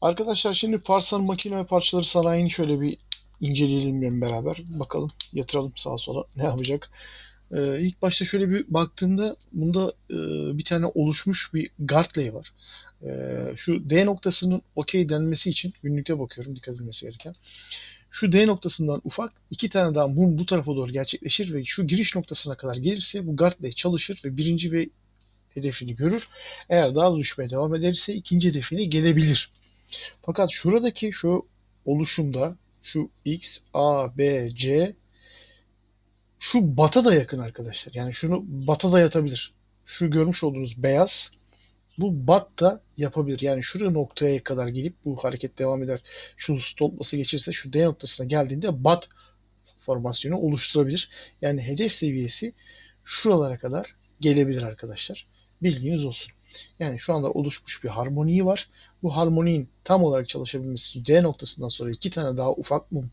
Arkadaşlar şimdi Parsan Makine ve Parçaları Sanayi'ni şöyle bir inceleyelim beraber. Bakalım yatıralım sağa sola ne yapacak. Ee, ilk başta şöyle bir baktığımda bunda e, bir tane oluşmuş bir Gartley var. Ee, şu D noktasının okey denmesi için günlükte bakıyorum dikkat edilmesi gereken. Şu D noktasından ufak iki tane daha mum bu tarafa doğru gerçekleşir ve şu giriş noktasına kadar gelirse bu Gartley çalışır ve birinci ve hedefini görür. Eğer daha da düşmeye devam ederse ikinci hedefine gelebilir. Fakat şuradaki şu oluşumda şu X, A, B, C şu bata da yakın arkadaşlar. Yani şunu bata da yatabilir. Şu görmüş olduğunuz beyaz bu bat da yapabilir. Yani şuraya noktaya kadar gelip bu hareket devam eder. Şu stoplası geçirse şu D noktasına geldiğinde bat formasyonu oluşturabilir. Yani hedef seviyesi şuralara kadar gelebilir arkadaşlar. Bilginiz olsun. Yani şu anda oluşmuş bir harmoniği var. Bu harmoniğin tam olarak çalışabilmesi D noktasından sonra iki tane daha ufak mum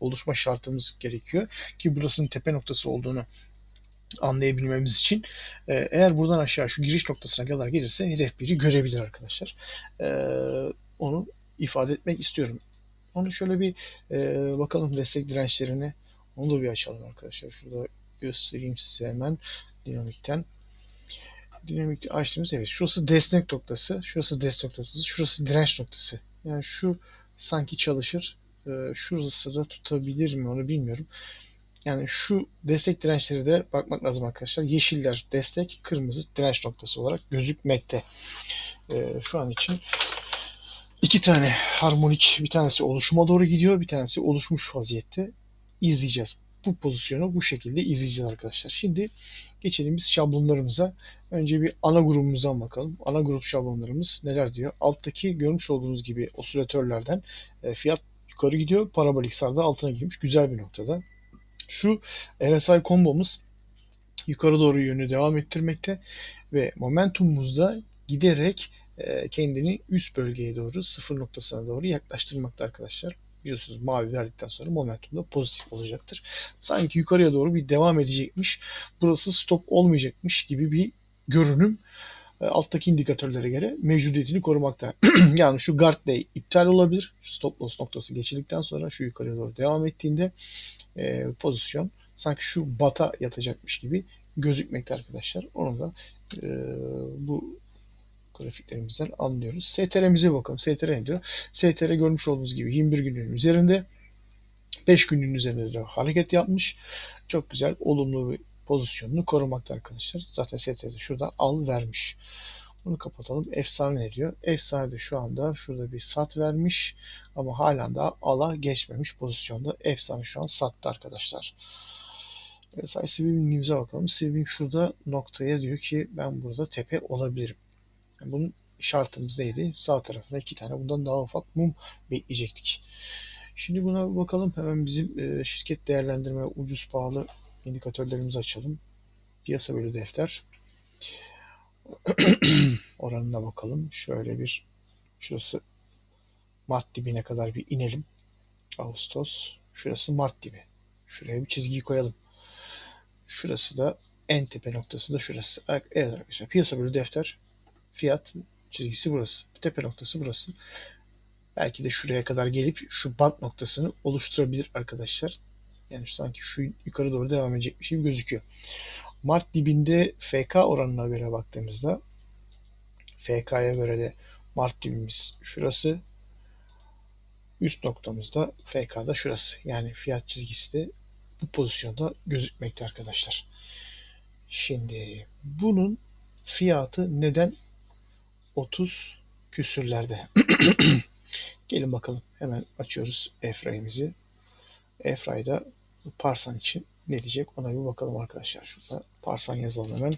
oluşma şartımız gerekiyor. Ki burasının tepe noktası olduğunu anlayabilmemiz için e, eğer buradan aşağı şu giriş noktasına kadar gelirse hedef biri görebilir arkadaşlar. E, onu ifade etmek istiyorum. Onu şöyle bir e, bakalım destek dirençlerini. Onu da bir açalım arkadaşlar. Şurada göstereyim size hemen dinamikten. Dinamikte açtığımız evet. Şurası destek noktası. Şurası destek noktası. Şurası direnç noktası. Yani şu sanki çalışır. E, şurası da tutabilir mi onu bilmiyorum. Yani şu destek dirençleri de bakmak lazım arkadaşlar. Yeşiller destek, kırmızı direnç noktası olarak gözükmekte. Ee, şu an için iki tane harmonik bir tanesi oluşuma doğru gidiyor. Bir tanesi oluşmuş vaziyette. izleyeceğiz. Bu pozisyonu bu şekilde izleyeceğiz arkadaşlar. Şimdi geçelim biz şablonlarımıza. Önce bir ana grubumuzdan bakalım. Ana grup şablonlarımız neler diyor? Alttaki görmüş olduğunuz gibi osilatörlerden e, fiyat yukarı gidiyor. Parabolik sarda altına girmiş. Güzel bir noktada. Şu RSI kombomuz yukarı doğru yönü devam ettirmekte ve momentumumuz da giderek e, kendini üst bölgeye doğru sıfır noktasına doğru yaklaştırmakta arkadaşlar. Biliyorsunuz mavi verdikten sonra momentum da pozitif olacaktır. Sanki yukarıya doğru bir devam edecekmiş. Burası stop olmayacakmış gibi bir görünüm e, alttaki indikatörlere göre mevcudiyetini korumakta. yani şu guard day iptal olabilir. Şu stop loss noktası geçildikten sonra şu yukarıya doğru devam ettiğinde e, pozisyon sanki şu bata yatacakmış gibi gözükmekte arkadaşlar. Onu da e, bu grafiklerimizden anlıyoruz. STR'mize bakalım. STR ne diyor? STR görmüş olduğunuz gibi 21 günün üzerinde 5 günün üzerinde de hareket yapmış. Çok güzel olumlu bir pozisyonunu korumakta arkadaşlar. Zaten STR'de şurada al vermiş. Bunu kapatalım. Efsane ne diyor? Efsane de şu anda şurada bir sat vermiş ama halen daha ala geçmemiş pozisyonda. Efsane şu an sattı arkadaşlar. Evet, sweeping'imize bakalım. Sweeping şurada noktaya diyor ki ben burada tepe olabilirim. Bunun şartımız neydi? Sağ tarafına iki tane bundan daha ufak mum bekleyecektik. Şimdi buna bakalım. Hemen bizim e, şirket değerlendirme ucuz pahalı indikatörlerimizi açalım. Piyasa bölü defter. oranına bakalım. Şöyle bir şurası Mart dibine kadar bir inelim. Ağustos. Şurası Mart dibi. Şuraya bir çizgiyi koyalım. Şurası da en tepe noktası da şurası. Evet arkadaşlar piyasa bölü defter fiyat çizgisi burası. Tepe noktası burası. Belki de şuraya kadar gelip şu bant noktasını oluşturabilir arkadaşlar. Yani sanki şu yukarı doğru devam edecek bir şey gözüküyor. Mart dibinde FK oranına göre baktığımızda FK'ya göre de Mart dibimiz şurası. Üst noktamızda FK'da şurası. Yani fiyat çizgisi de bu pozisyonda gözükmekte arkadaşlar. Şimdi bunun fiyatı neden 30 küsürlerde? Gelin bakalım. Hemen açıyoruz Efra'yımızı. Efra'yı Parsan için ne diyecek ona bir bakalım arkadaşlar. Şurada Parsan yazalım hemen.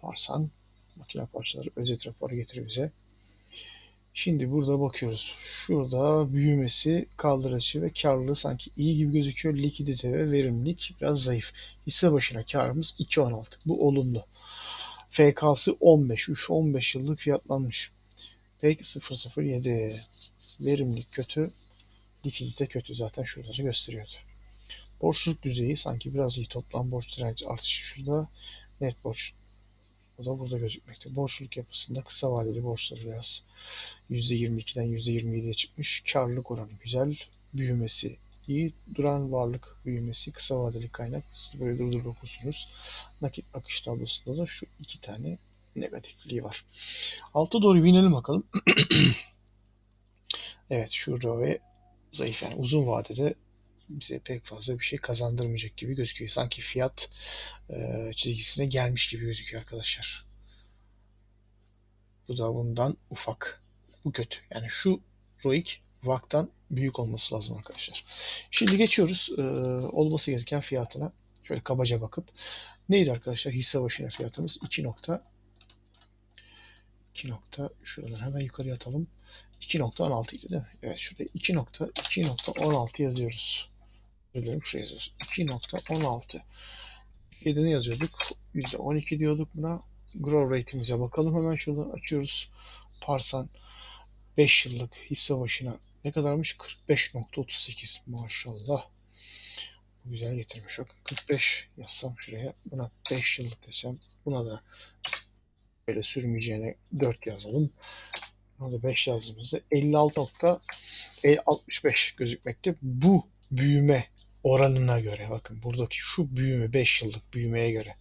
Parsan makine parçaları özet raporu getir bize. Şimdi burada bakıyoruz. Şurada büyümesi, kaldıraçı ve karlılığı sanki iyi gibi gözüküyor. Likidite ve verimlilik biraz zayıf. Hisse başına karımız 2.16. Bu olumlu. FK'sı 15. Üf 15 yıllık fiyatlanmış. Peki 007. Verimlilik kötü. Likidite kötü. Zaten şuraları gösteriyordu. Borçluluk düzeyi sanki biraz iyi. Toplam borç direnci artışı şurada. Net borç O da burada gözükmekte. Borçluluk yapısında kısa vadeli borçları biraz %22'den %27'ye çıkmış. Karlılık oranı güzel. Büyümesi iyi. Duran varlık büyümesi kısa vadeli kaynak. Siz böyle durdurup okursunuz. Nakit akış tablosunda da şu iki tane negatifliği var. Alta doğru binelim bakalım. evet şurada ve zayıf yani uzun vadede bize pek fazla bir şey kazandırmayacak gibi gözüküyor. Sanki fiyat e, çizgisine gelmiş gibi gözüküyor arkadaşlar. Bu da bundan ufak. Bu kötü. Yani şu ROIC VAK'tan büyük olması lazım arkadaşlar. Şimdi geçiyoruz e, olması gereken fiyatına. Şöyle kabaca bakıp. Neydi arkadaşlar? Hisse başına fiyatımız 2 nokta 2 nokta şuradan hemen yukarıya atalım. 2.16 idi değil mi? Evet şurada 2.2.16 yazıyoruz. Biliyorum şuraya yazıyoruz. 2.16. 7'ni yazıyorduk. %12 diyorduk buna. Grow rate'imize bakalım. Hemen şuradan açıyoruz. Parsan 5 yıllık hisse başına ne kadarmış? 45.38 maşallah. Bu güzel getirmiş. Bakın 45 yazsam şuraya. Buna 5 yıllık desem. Buna da böyle sürmeyeceğine 4 yazalım. Buna da 5 yazdığımızda 56.65 gözükmekte. Bu büyüme oranına göre bakın buradaki şu büyüme 5 yıllık büyümeye göre.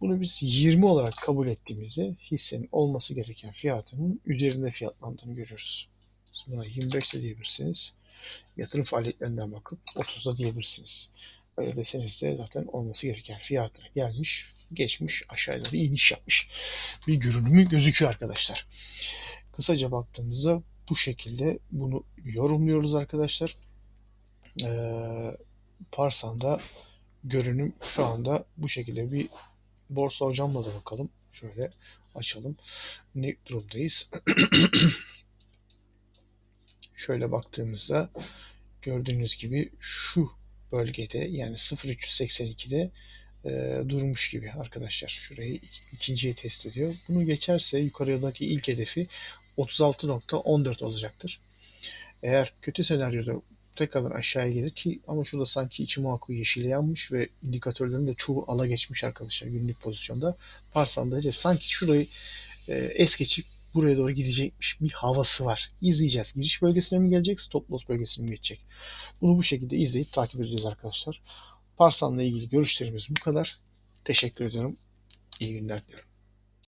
Bunu biz 20 olarak kabul ettiğimizde hissenin olması gereken fiyatının üzerinde fiyatlandığını görüyoruz. Buna 25 de diyebilirsiniz. Yatırım faaliyetlerinden bakıp 30 da diyebilirsiniz. Öyle deseniz de zaten olması gereken fiyatına gelmiş, geçmiş, aşağıya doğru iniş yapmış bir görünümü gözüküyor arkadaşlar. Kısaca baktığımızda bu şekilde bunu yorumluyoruz arkadaşlar. Ee, Parsan'da görünüm şu anda bu şekilde bir borsa hocamla da bakalım. Şöyle açalım. Ne durumdayız? Şöyle baktığımızda gördüğünüz gibi şu bölgede yani 0382'de e, durmuş gibi arkadaşlar. Şurayı ikinciye test ediyor. Bunu geçerse yukarıdaki ilk hedefi 36.14 olacaktır. Eğer kötü senaryoda tekrardan aşağıya gelir ki ama şurada sanki içi muhakkak yeşile yanmış ve indikatörlerin de çoğu ala geçmiş arkadaşlar günlük pozisyonda. Parsan'da hedef sanki şurayı e, es geçip buraya doğru gidecekmiş bir havası var. İzleyeceğiz. Giriş bölgesine mi gelecek, stop loss bölgesine mi geçecek? Bunu bu şekilde izleyip takip edeceğiz arkadaşlar. Parsan'la ilgili görüşlerimiz bu kadar. Teşekkür ediyorum. İyi günler diliyorum.